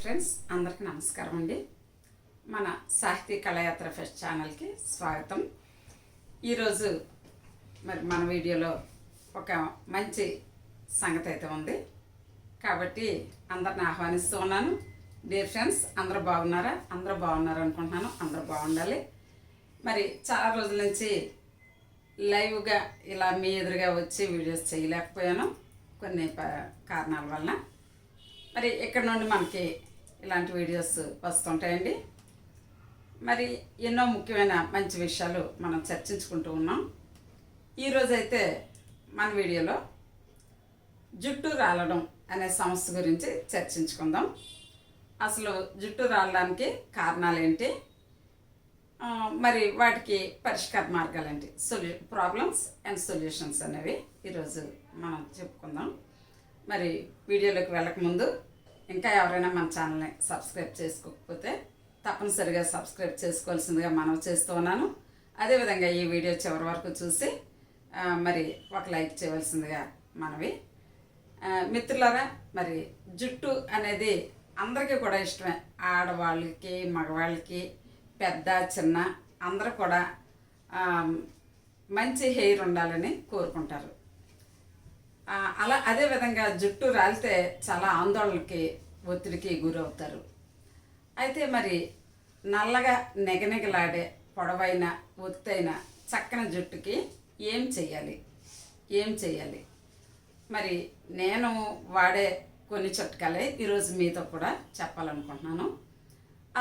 Friends అందరికీ నమస్కారం అండి. మన సాహితీ కళయాత్ర ఫెస్ట్ ఛానల్కి స్వాగతం. ఈరోజు మరి మన వీడియోలో ఒక మంచి సంగతి అయితే ఉంది. కాబట్టి అందరిని ఆహ్వానిస్తూ ఉన్నాను. డియర్ ఫ్రెండ్స్ అందరూ బాగున్నారా? అందరూ బాగున్నారు అనుకుంటున్నాను. అందరూ బాగుండాలి. మరి చాలా రోజుల నుంచి లైవ్గా ఇలా మీ ఎదురుగా వచ్చి వీడియోస్ చేయలేకపోయాను. కొన్ని ప- కారణాల వలన. మరి ఇక్కడ నుండి మనకి ఇలాంటి వీడియోస్ వస్తుంటాయండి. మరి ఎన్నో ముఖ్యమైన మంచి విషయాలు మనం చర్చించుకుంటూ ఉన్నాం. ఈరోజైతే మన వీడియోలో జుట్టు రాలడం అనే సమస్య గురించి చర్చించుకుందాం. అసలు జుట్టు రాలడానికి కారణాలు ఏంటి మరి వాటికి పరిష్కార మార్గాలు ఏంటి సొల్యూ ప్రాబ్లమ్స్ అండ్ సొల్యూషన్స్ అనేవి ఈరోజు మనం చెప్పుకుందాం. మరి వీడియోలోకి వెళ్ళకముందు ఇంకా ఎవరైనా మన ఛానల్ని సబ్స్క్రైబ్ చేసుకోకపోతే తప్పనిసరిగా సబ్స్క్రైబ్ చేసుకోవాల్సిందిగా మనం చేస్తూ ఉన్నాను. అదేవిధంగా ఈ వీడియో చివరి వరకు చూసి మరి ఒక లైక్ చేయవలసిందిగా మనవి. మిత్రులారా మరి జుట్టు అనేది అందరికీ కూడా ఇష్టమే. ఆడవాళ్ళకి మగవాళ్ళకి పెద్ద చిన్న అందరూ కూడా మంచి హెయిర్ ఉండాలని కోరుకుంటారు. అలా అదేవిధంగా జుట్టు రాలితే చాలా ఆందోళనకి ఒత్తిడికి గురవుతారు. అయితే మరి నల్లగా నెగనెగలాడే పొడవైన ఒత్తైన చక్కని జుట్టుకి ఏం చేయాలి ఏం చేయాలి మరి నేను వాడే కొన్ని చిట్కాలే ఈరోజు మీతో కూడా చెప్పాలనుకుంటున్నాను.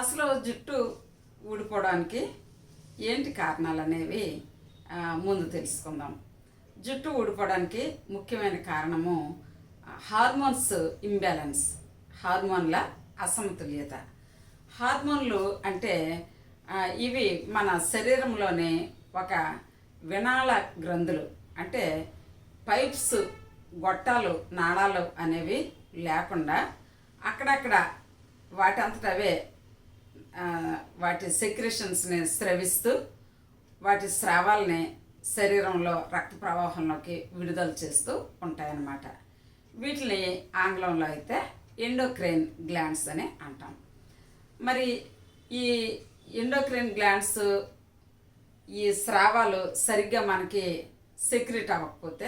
అసలు జుట్టు ఊడిపోవడానికి ఏంటి కారణాలు అనేవి ముందు తెలుసుకుందాం. జుట్టు ఊడిపోవడానికి ముఖ్యమైన కారణము హార్మోన్స్ ఇంబ్యాలెన్స్. హార్మోన్ల అసమతుల్యత. హార్మోన్లు అంటే ఇవి మన శరీరంలోని ఒక వినాళ గ్రంథులు. అంటే పైప్స్ గొట్టాలు నాళాలు అనేవి లేకుండా అక్కడక్కడ వాటంతటవే వాటి సెక్రెషన్స్ని స్రవిస్తూ వాటి స్రావాల్ని శరీరంలో రక్త ప్రవాహంలోకి విడుదల చేస్తూ ఉంటాయన్నమాట. వీటిని ఆంగ్లంలో అయితే ఎండోక్రైన్ గ్లాండ్స్ అని అంటాం. మరి ఈ ఎండోక్రైన్ గ్లాండ్స్ ఈ స్రావాలు సరిగ్గా మనకి సెక్రెట్ అవ్వకపోతే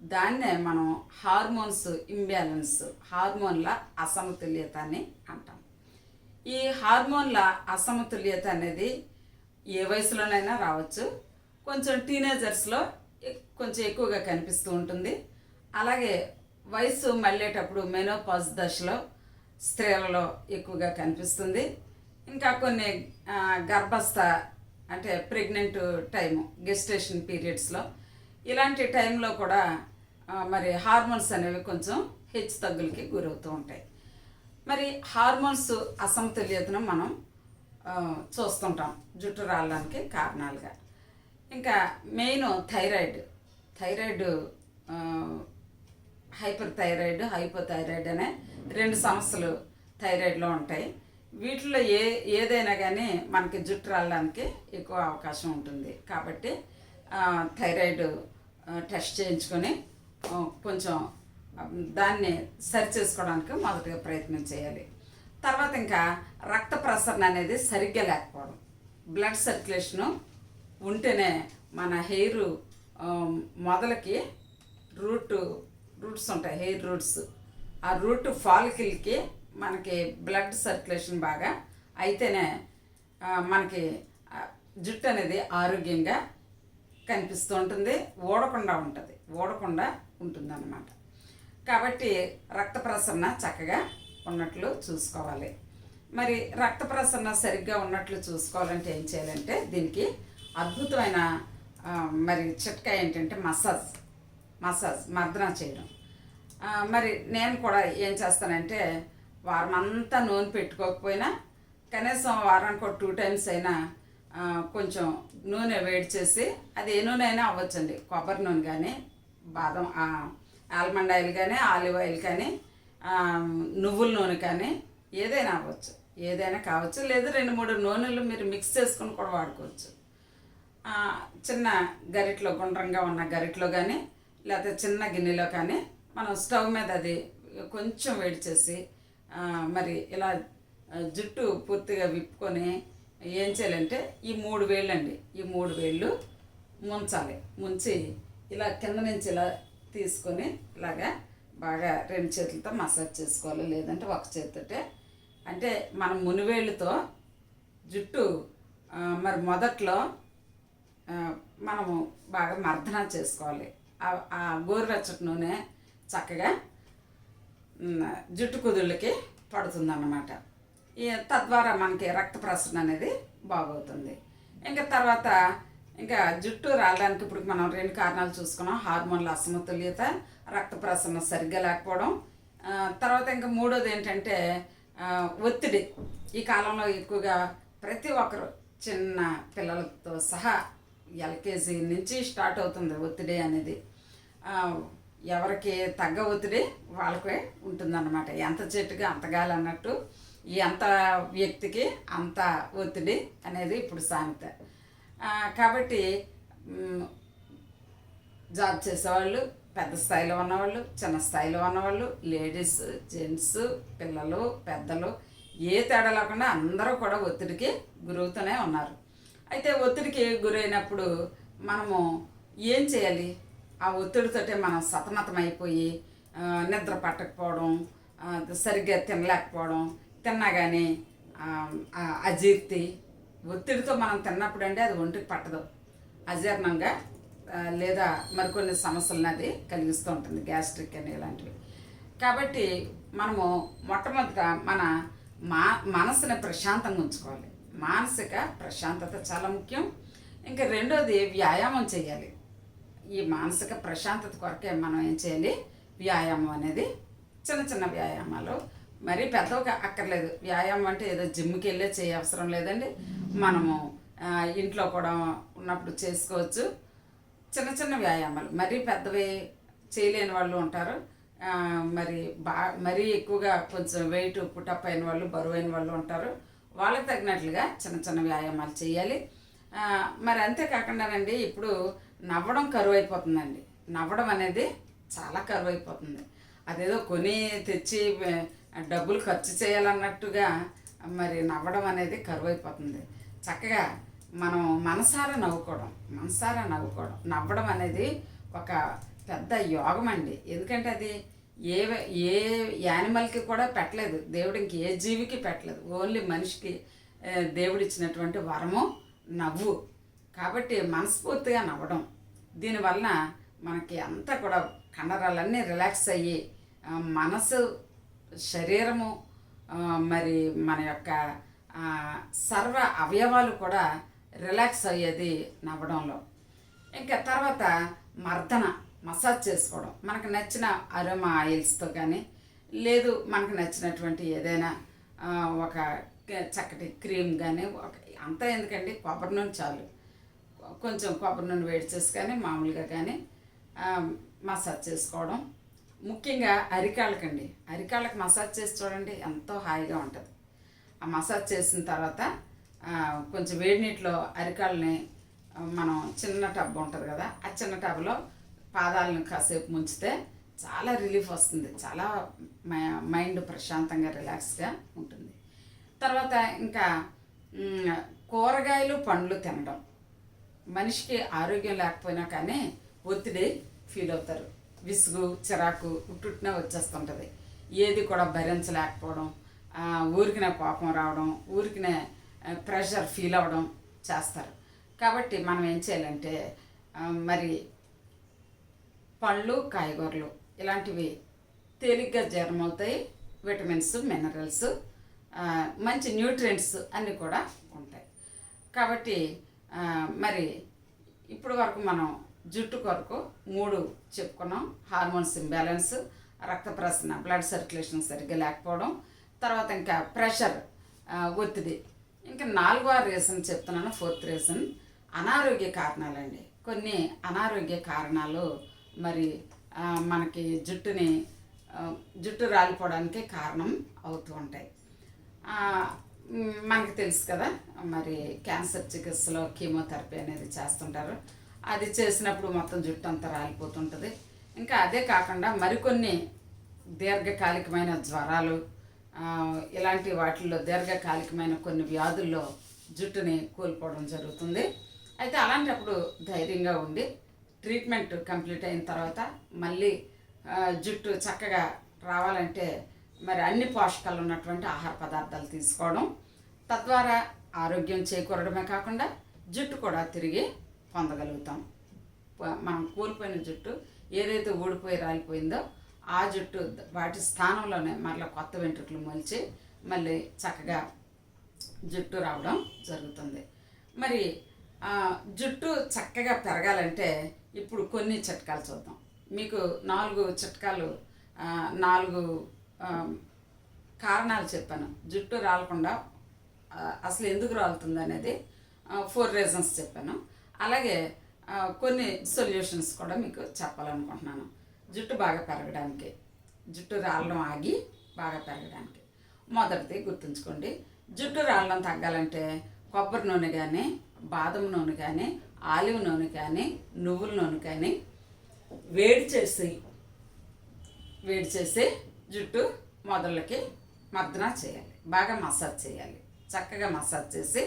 దాన్నే మనం హార్మోన్స్ ఇంబ్యాలెన్స్ హార్మోన్ల అసమతుల్యత అని అంటాం. ఈ హార్మోన్ల అసమతుల్యత అనేది ఏ వయసులోనైనా రావచ్చు. కొంచెం టీనేజర్స్లో కొంచెం ఎక్కువగా కనిపిస్తూ ఉంటుంది. అలాగే వయసు మళ్ళేటప్పుడు మెనోపాజ్ దశలో స్త్రీలలో ఎక్కువగా కనిపిస్తుంది. ఇంకా కొన్ని గర్భస్థ అంటే ప్రెగ్నెంట్ టైము గెస్టేషన్ పీరియడ్స్లో ఇలాంటి టైంలో కూడా మరి హార్మోన్స్ అనేవి కొంచెం హెచ్చు తగ్గులకి గురవుతూ ఉంటాయి. మరి హార్మోన్స్ అసమతుల్యతను మనం చూస్తుంటాం జుట్టు రావడానికి కారణాలుగా. ఇంకా main thyroid thyroid hyper thyroid hypothyroid అనే రెండు సమస్యలు థైరాయిడ్లో ఉంటాయి. వీటిలో ఏ ఏదైనా కానీ మనకి జుట్టు రావడానికి ఎక్కువ అవకాశం ఉంటుంది. కాబట్టి థైరాయిడ్ టెస్ట్ చేయించుకొని కొంచెం దాన్ని సరి చేసుకోవడానికి మొదటిగా ప్రయత్నం చేయాలి. తర్వాత ఇంకా రక్త ప్రసరణ అనేది సరిగ్గా లేకపోవడం. బ్లడ్ సర్క్యులేషను ఉంటేనే మన హెయిర్ మొదలకి రూట్ రూట్స్ ఉంటాయి హెయిర్ రూట్స్. ఆ రూట్ ఫాలికిల్కి మనకి బ్లడ్ సర్క్యులేషన్ బాగా అయితేనే మనకి జుట్టు అనేది ఆరోగ్యంగా కనిపిస్తూ ఉంటుంది ఓడకుండా ఉంటుంది ఓడకుండా ఉంటుంది అన్నమాట కాబట్టి రక్త ప్రసరణ చక్కగా ఉన్నట్లు చూసుకోవాలి. మరి రక్త ప్రసరణ సరిగ్గా ఉన్నట్లు చూసుకోవాలంటే ఏం చేయాలంటే దీనికి అద్భుతమైన మరి చిట్కా ఏంటంటే మసాజ్. మసాజ్ మర్దన చేయడం. మరి నేను కూడా ఏం చేస్తానంటే వారం అంతా నూనె పెట్టుకోకపోయినా కనీసం వారానికి ఒక టూ టైమ్స్ అయినా కొంచెం నూనె వేడి చేసి అది ఏ నూనె అయినా అవ్వచ్చండి. కొబ్బరి నూనె కానీ బాదం ఆల్మండ్ ఆయిల్ కానీ ఆలివ్ ఆయిల్ కానీ నువ్వుల నూనె కానీ ఏదైనా అవ్వచ్చు. ఏదైనా కావచ్చు. లేదా రెండు మూడు నూనెలు మీరు మిక్స్ చేసుకుని కూడా వాడుకోవచ్చు. చిన్న గరిట్లో గుండ్రంగా ఉన్న గరిట్లో కానీ లేకపోతే చిన్న గిన్నెలో కానీ మనం స్టవ్ మీద అది కొంచెం వేడి చేసి మరి ఇలా జుట్టు పూర్తిగా విప్పుకొని ఏం చేయాలంటే ఈ మూడు వేళ్ళు అండి ఈ మూడు వేళ్ళు ముంచాలి. ముంచి ఇలా కింద నుంచి ఇలా తీసుకొని ఇలాగా బాగా రెండు చేతులతో మసాజ్ చేసుకోవాలి. లేదంటే ఒక చేతితోటే అంటే మనం మునివేళ్ళతో జుట్టు మరి మొదట్లో మనము బాగా మర్దన చేసుకోవాలి. ఆ- గోరువెచ్చటి నూనె చక్కగా జుట్టు కుదుళ్ళకి పడుతుందన్నమాట. ఈ తద్వారా మనకి రక్త ప్రసరణ అనేది బాగవుతుంది. ఇంకా తర్వాత ఇంకా జుట్టు రావడానికి ఇప్పుడు మనం రెండు కారణాలు చూసుకున్నాం. హార్మోన్ల అసమతుల్యత రక్త ప్రసరణ సరిగ్గా లేకపోవడం. తర్వాత ఇంకా మూడోది ఏంటంటే ఒత్తిడి. ఈ కాలంలో ఎక్కువగా ప్రతి ఒక్కరు చిన్న పిల్లలతో సహా ఎల్కేజీ నుంచి స్టార్ట్ అవుతుంది ఒత్తిడి అనేది. ఎవరికి తగ్గ ఒత్తిడి వాళ్ళకే ఉంటుందన్నమాట. ఎంత చెట్టుకి అంతగాలి అన్నట్టు ఎంత వ్యక్తికి అంత ఒత్తిడి అనేది ఇప్పుడు సామెత. కాబట్టి జాబ్ చేసేవాళ్ళు పెద్ద స్థాయిలో ఉన్నవాళ్ళు చిన్న స్థాయిలో ఉన్నవాళ్ళు లేడీస్ జెంట్స్ పిల్లలు పెద్దలు ఏ తేడా లేకుండా అందరూ కూడా ఒత్తిడికి గురవుతూనే ఉన్నారు. అయితే ఒత్తిడికి గురైనప్పుడు మనము ఏం చేయాలి? ఆ ఒత్తిడితోటే మనం సతమతమైపోయి నిద్ర పట్టకపోవడం సరిగ్గా తినలేకపోవడం తిన్నా కానీ అజీర్తి ఒత్తిడితో మనం తిన్నప్పుడు అంటే అది ఒంటికి పట్టదు. అజీర్ణంగా లేదా మరికొన్ని సమస్యలను అది కలిగిస్తూ ఉంటుంది గ్యాస్ట్రిక్ అని ఇలాంటివి. కాబట్టి మనము మొట్టమొదట మన మా మనసుని ప్రశాంతంగా ఉంచుకోవాలి. మానసిక ప్రశాంతత చాలా ముఖ్యం. ఇంకా రెండోది వ్యాయామం చేయాలి. ఈ మానసిక ప్రశాంతత కొరకే మనం ఏం చేయాలి? వ్యాయామం అనేది చిన్న చిన్న వ్యాయామాలు. మరీ పెద్దగా అక్కర్లేదు. వ్యాయామం అంటే ఏదో జిమ్కి వెళ్ళే చేయ అవసరం లేదండి. మనము ఇంట్లో కూడా ఉన్నప్పుడు చేసుకోవచ్చు. చిన్న చిన్న వ్యాయామాలు. మరీ పెద్దవి చేయలేని వాళ్ళు ఉంటారు. మరి బా మరీ ఎక్కువగా కొంచెం వెయిట్ పుటప్ అయిన వాళ్ళు బరువైన వాళ్ళు ఉంటారు. వాళ్ళకి తగినట్లుగా చిన్న చిన్న వ్యాయామాలు చేయాలి. మరి అంతేకాకుండానండి ఇప్పుడు నవ్వడం కరువు అయిపోతుందండి నవ్వడం అనేది చాలా కరువు అయిపోతుంది అదేదో కొని తెచ్చి డబ్బులు ఖర్చు చేయాలన్నట్టుగా మరి నవ్వడం అనేది కరువు అయిపోతుంది చక్కగా మనం మనసారా నవ్వుకోవడం మనసారా నవ్వుకోవడం నవ్వడం అనేది ఒక పెద్ద యోగం అండి ఎందుకంటే అది ఏ ఏ యానిమల్కి కూడా పెట్టలేదు. దేవుడు ఇంక ఏ జీవికి పెట్టలేదు. ఓన్లీ మనిషికి దేవుడిచ్చినటువంటి దేవుడు ఇచ్చినటువంటి వరము నవ్వు. కాబట్టి మనస్ఫూర్తిగా నవ్వడం. దీనివలన మనకి అంతా కూడా కండరాలన్నీ రిలాక్స్ అయ్యి మనసు శరీరము మరి మన యొక్క సర్వ అవయవాలు కూడా రిలాక్స్ అయ్యేది నవ్వడంలో. ఇంకా తర్వాత మర్దన మసాజ్ చేసుకోవడం. మనకు నచ్చిన అరోమా ఆయిల్స్తో కానీ లేదు మనకు నచ్చినటువంటి ఏదైనా ఒక చక్కటి క్రీమ్ కానీ ఒక అంతా ఎందుకండి? కొబ్బరి నూనె చాలు. కొంచెం కొబ్బరి నూనె వేడి చేసి కానీ మామూలుగా కానీ మసాజ్ చేసుకోవడం. ముఖ్యంగా అరికాళ్ళకండి. అరికాళ్ళకి మసాజ్ చేసి చూడండి ఎంతో హాయిగా ఉంటుంది. ఆ మసాజ్ చేసిన తర్వాత కొంచెం వేడి నీటిలో అరికాళ్ళని మనం చిన్న టబ్ ఉంటుంది కదా ఆ చిన్న టబ్లో పాదాలను కాసేపు ముంచితే చాలా రిలీఫ్ వస్తుంది. చాలా మై- మైండ్ ప్రశాంతంగా రిలాక్స్గా ఉంటుంది. తర్వాత ఇంకా కూరగాయలు పండ్లు తినడం. మనిషికి ఆరోగ్యం లేకపోయినా కానీ ఒత్తిడి ఫీల్ అవుతారు. విసుగు చిరాకు ఉట్టుట్నే వచ్చేస్తుంటుంది. ఏది కూడా భరించలేకపోవడం ఊరికినే కోపం రావడం ఊరికినే ప్రెషర్ ఫీల్ అవ్వడం చేస్తారు. కాబట్టి మనం ఏం చేయాలంటే మరి పళ్ళు కాయగూరలు ఇలాంటివి తేలిగ్గా జీర్ణమవుతాయి. విటమిన్స్ మినరల్స్ మంచి న్యూట్రియంట్స్ అన్నీ కూడా ఉంటాయి. కాబట్టి మరి ఇప్పుడు వరకు మనం జుట్టు కొరకు మూడు చెప్పుకున్నాం. హార్మోన్స్ ఇంబ్యాలెన్స్ రక్త ప్రసరణ బ్లడ్ సర్క్యులేషన్ సరిగ్గా లేకపోవడం తర్వాత ఇంకా ప్రెషర్ ఒత్తిడి. ఇంకా నాలుగో రీజన్ చెప్తున్నాను ఫోర్త్ రీజన్. అనారోగ్య కారణాలండి. కొన్ని అనారోగ్య కారణాలు మరి మనకి జుట్టుని జుట్టు రాలిపోవడానికి కారణం అవుతూ ఉంటాయి. మనకు తెలుసు కదా మరి క్యాన్సర్ చికిత్సలో కీమోథెరపీ అనేది చేస్తుంటారు. అది చేసినప్పుడు మొత్తం జుట్టు అంతా రాలిపోతుంటుంది. ఇంకా అదే కాకుండా మరికొన్ని దీర్ఘకాలికమైన జ్వరాలు ఇలాంటి వాటిల్లో దీర్ఘకాలికమైన కొన్ని వ్యాధుల్లో జుట్టుని కోల్పోవడం జరుగుతుంది. అయితే అలాంటప్పుడు ధైర్యంగా ఉండి ట్రీట్మెంట్ కంప్లీట్ అయిన తర్వాత మళ్ళీ జుట్టు చక్కగా రావాలంటే మరి అన్ని పోషకాలు ఉన్నటువంటి ఆహార పదార్థాలు తీసుకోవడం తద్వారా ఆరోగ్యం చేకూరడమే కాకుండా జుట్టు కూడా తిరిగి పొందగలుగుతాం. మనం కోల్పోయిన జుట్టు ఏదైతే ఊడిపోయి రాలిపోయిందో ఆ జుట్టు వాటి స్థానంలోనే మళ్ళీ కొత్త వెంట్రుకలు మొలిచి మళ్ళీ చక్కగా జుట్టు రావడం జరుగుతుంది. మరి జుట్టు చక్కగా పెరగాలంటే ఇప్పుడు కొన్ని చిట్కాలు చూద్దాం. మీకు నాలుగు చిట్కాలు నాలుగు కారణాలు చెప్పాను. జుట్టు రాలకుండా అసలు ఎందుకు రాలుతుంది అనేది ఫోర్ రీజన్స్ చెప్పాను. అలాగే కొన్ని సొల్యూషన్స్ కూడా మీకు చెప్పాలనుకుంటున్నాను. జుట్టు బాగా పెరగడానికి జుట్టు రాలడం ఆగి బాగా పెరగడానికి. మొదటిది గుర్తుంచుకోండి. జుట్టు రాలడం తగ్గాలంటే కొబ్బరి నూనె కానీ బాదం నూనె కానీ ఆలివ్ నూనె కానీ నువ్వుల నూనె కానీ వేడి చేసి వేడి చేసి జుట్టు మొదళ్ళకి మర్దన చేయాలి. బాగా మసాజ్ చేయాలి. చక్కగా మసాజ్ చేసి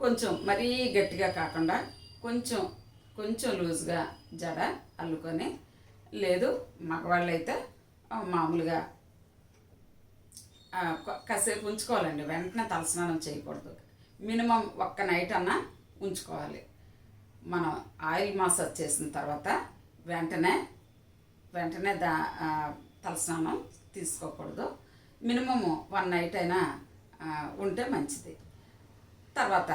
కొంచెం మరీ గట్టిగా కాకుండా కొంచెం కొంచెం లూజ్గా జడ అల్లుకొని లేదు మగవాళ్ళైతే మామూలుగా కాసేపు ఉంచుకోవాలండి. వెంటనే తలస్నానం చేయకూడదు. మినిమం ఒక్క నైట్ అన్నా ఉంచుకోవాలి. మనం ఆయిల్ మసాజ్ చేసిన తర్వాత వెంటనే వెంటనే దా తలస్నానం తీసుకోకూడదు. మినిమము వన్ నైట్ అయినా ఉంటే మంచిది. తర్వాత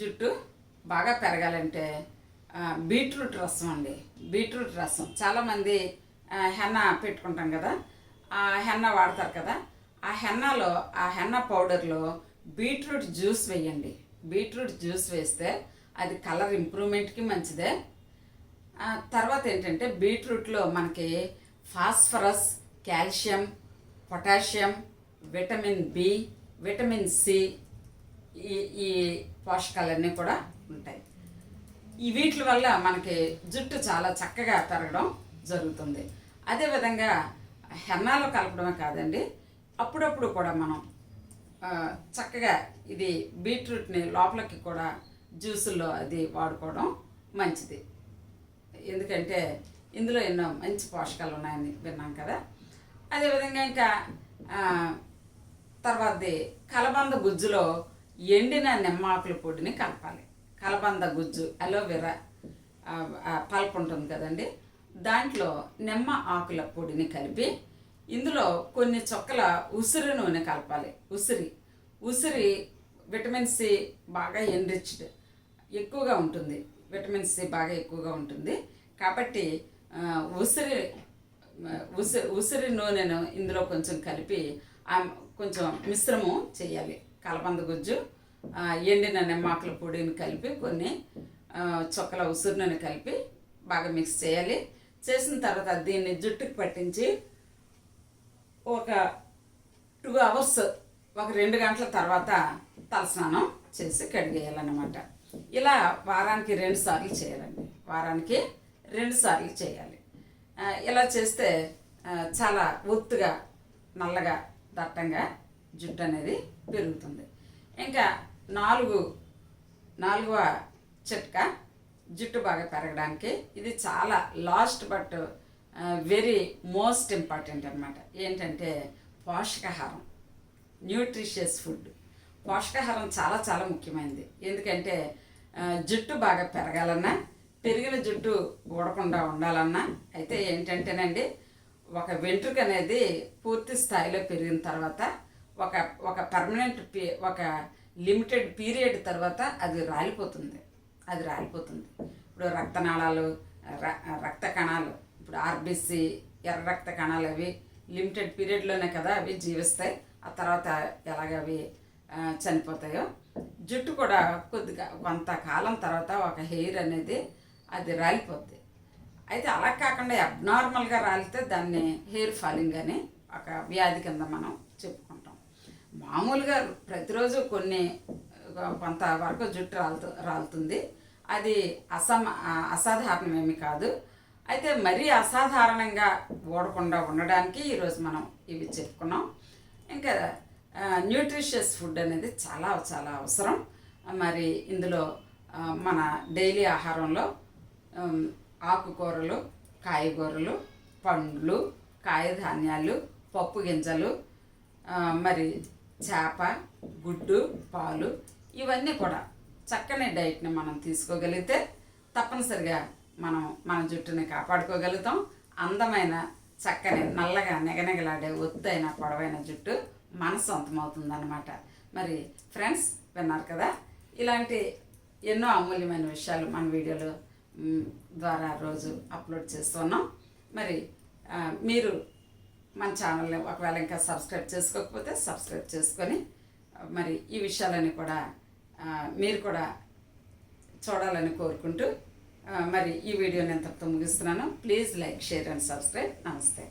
జుట్టు బాగా పెరగాలంటే బీట్రూట్ రసం అండి. బీట్రూట్ రసం. చాలామంది హెన్న పెట్టుకుంటాం కదా ఆ హెన్న వాడతారు కదా ఆ హెన్నలో ఆ హెన్న పౌడర్లో బీట్రూట్ జ్యూస్ వేయండి. బీట్రూట్ జ్యూస్ వేస్తే అది కలర్ ఇంప్రూవ్మెంట్కి మంచిదే. తర్వాత ఏంటంటే బీట్రూట్లో మనకి phosphorus calcium potassium vitamin B vitamin C ఈ ఈ పోషకాలన్నీ కూడా ఉంటాయి. ఈ వీటి వల్ల మనకి జుట్టు చాలా చక్కగా పెరగడం జరుగుతుంది. అదేవిధంగా హెన్నాలో కలపడమే కాదండి అప్పుడప్పుడు కూడా మనం చక్కగా ఇది బీట్రూట్ని లోపలికి కూడా జ్యూసుల్లో అది వాడుకోవడం మంచిది. ఎందుకంటే ఇందులో ఎన్నో మంచి పోషకాలు ఉన్నాయని విన్నాం కదా. అదేవిధంగా ఇంకా తర్వాతది కలబంద గుజ్జులో ఎండిన నిమ్మాకుల పొడిని కలపాలి. కలబంద గుజ్జు అలోవెరా ఆ, పల్ప్ ఉంటుంది కదండి. దాంట్లో నిమ్మ ఆకుల పొడిని కలిపి ఇందులో కొన్ని చొక్కల ఉసిరి నూనె కలపాలి. ఉసిరి. ఉసిరి విటమిన్ సి బాగా ఎన్రిచ్డ్ ఎక్కువగా ఉంటుంది. విటమిన్ సి బాగా ఎక్కువగా ఉంటుంది. కాబట్టి ఉసిరి ఉసిరి ఉసిరి నూనెను ఇందులో కొంచెం కలిపి కొంచెం మిశ్రమం చేయాలి. కలబంద గుజ్జు ఎండిన నిమ్మాకుల పొడిని కలిపి కొన్ని చొక్కల ఉసిరి నూనె కలిపి బాగా మిక్స్ చేయాలి. చేసిన తర్వాత దీన్ని జుట్టుకు పట్టించి ఒక టూ అవర్స్ ఒక రెండు గంటల తర్వాత తలస్నానం చేసి కడిగేయాలన్నమాట. ఇలా వారానికి రెండు సార్లు చేయాలండి. వారానికి రెండు సార్లు చేయాలి. ఇలా చేస్తే చాలా ఒత్తుగా నల్లగా దట్టంగా జుట్టు అనేది పెరుగుతుంది. ఇంకా నాలుగు నాలుగవ చిట్కా జుట్టు బాగా పెరగడానికి ఇది చాలా last but very most important అనమాట ఏంటంటే పోషకాహారం న్యూట్రిషియస్ ఫుడ్ పోషకాహారం చాలా చాలా ముఖ్యమైనది. ఎందుకంటే జుట్టు బాగా పెరగాలన్నా పెరిగిన జుట్టు ఊడకుండా ఉండాలన్నా అయితే ఏంటంటేనండి ఒక వెంట్రుక అనేది పూర్తి స్థాయిలో పెరిగిన తర్వాత ఒక ఒక పర్మనెంట్ పీ ఒక లిమిటెడ్ పీరియడ్ తర్వాత అది రాలిపోతుంది. అది రాలిపోతుంది. ఇప్పుడు రక్తనాళాలు రక్త కణాలు ఇప్పుడు ఆర్బీసీ ఎర్ర రక్త కణాలు అవి లిమిటెడ్ పీరియడ్లోనే కదా అవి జీవిస్తాయి. ఆ తర్వాత ఎలాగ అవి చనిపోతాయో. జుట్టు కూడా కొద్దిగా కొంతకాలం తర్వాత ఒక హెయిర్ అనేది అది రాలిపోద్ది. అయితే అలా కాకుండా అబ్నార్మల్గా రాలితే దాన్ని హెయిర్ ఫాలింగ్ అని ఒక వ్యాధి కింద మనం చెప్పుకుంటాం. మామూలుగా ప్రతిరోజు కొన్ని కొంత వరకు జుట్టు రాలుతు రాలుతుంది. అది అసమ అసాధారణమేమి కాదు. అయితే మరీ అసాధారణంగా ఓడకుండా ఉండడానికి ఈరోజు మనం ఇవి చెప్పుకున్నాం. ఇంకా న్యూట్రిషియస్ ఫుడ్ అనేది చాలా చాలా అవసరం. మరి ఇందులో మన డైలీ ఆహారంలో ఆకుకూరలు కాయగూరలు పండ్లు కాయధాన్యాలు పప్పు గింజలు మరి చేప గుడ్డు పాలు ఇవన్నీ కూడా చక్కని డైట్ని మనం తీసుకోగలిగితే తప్పనిసరిగా మనం మన జుట్టుని కాపాడుకోగలుగుతాం. అందమైన చక్కని నల్లగా నెగనెగలాడే ఒత్తైన పొడవైన జుట్టు మన సొంతమవుతుందన్నమాట. మరి ఫ్రెండ్స్ విన్నారు కదా? ఇలాంటి ఎన్నో అమూల్యమైన విషయాలు మన వీడియోలో ద్వారా రోజు అప్లోడ్ చేస్తున్నాం. మరి మీరు మన ఛానల్ని ఒకవేళ ఇంకా సబ్స్క్రైబ్ చేసుకోకపోతే సబ్స్క్రైబ్ చేసుకొని మరి ఈ విషయాలని కూడా మీరు కూడా చూడాలని కోరుకుంటూ మరి ఈ వీడియోని ఎంతటితో ముగిస్తున్నాను. Please like share and subscribe. నమస్తే.